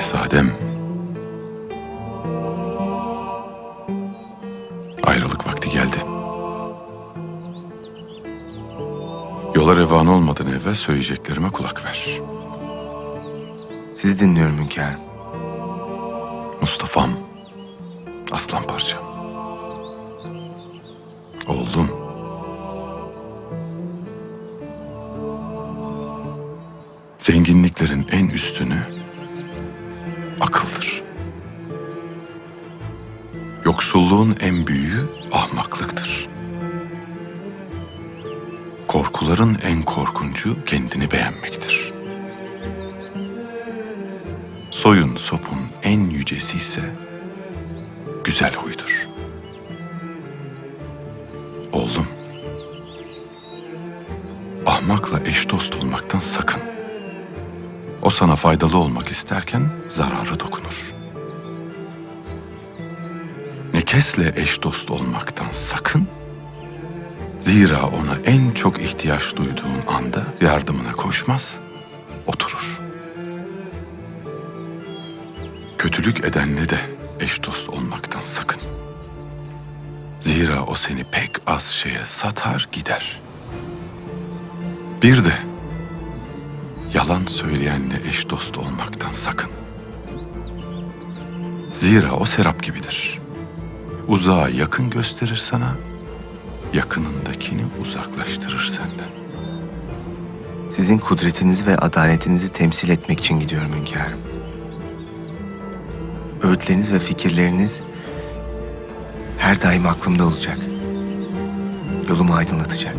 Şehzadem. Ayrılık vakti geldi. Yola revan olmadan evvel söyleyeceklerime kulak ver. Sizi dinliyorum hünkârım. Mustafa'm, aslan parçam. Oğlum. Zenginliklerin en üstünü Yoksulluğun en büyüğü ahmaklıktır. Korkuların en korkuncu kendini beğenmektir. Soyun sopun en yücesi ise güzel huydur. Oğlum, ahmakla eş dost olmaktan sakın. O sana faydalı olmak isterken zararı dokunur. Nekesle eş dost olmaktan sakın. Zira ona en çok ihtiyaç duyduğun anda yardımına koşmaz, oturur. Kötülük edenle de eş dost olmaktan sakın. Zira o seni pek az şeye satar gider. Bir de yalan söyleyenle eş dost olmaktan sakın. Zira o serap gibidir. Uzağa yakın gösterir sana, yakınındakini uzaklaştırır senden. Sizin kudretinizi ve adaletinizi temsil etmek için gidiyorum hünkârım. Öğütleriniz ve fikirleriniz her daim aklımda olacak. Yolumu aydınlatacak.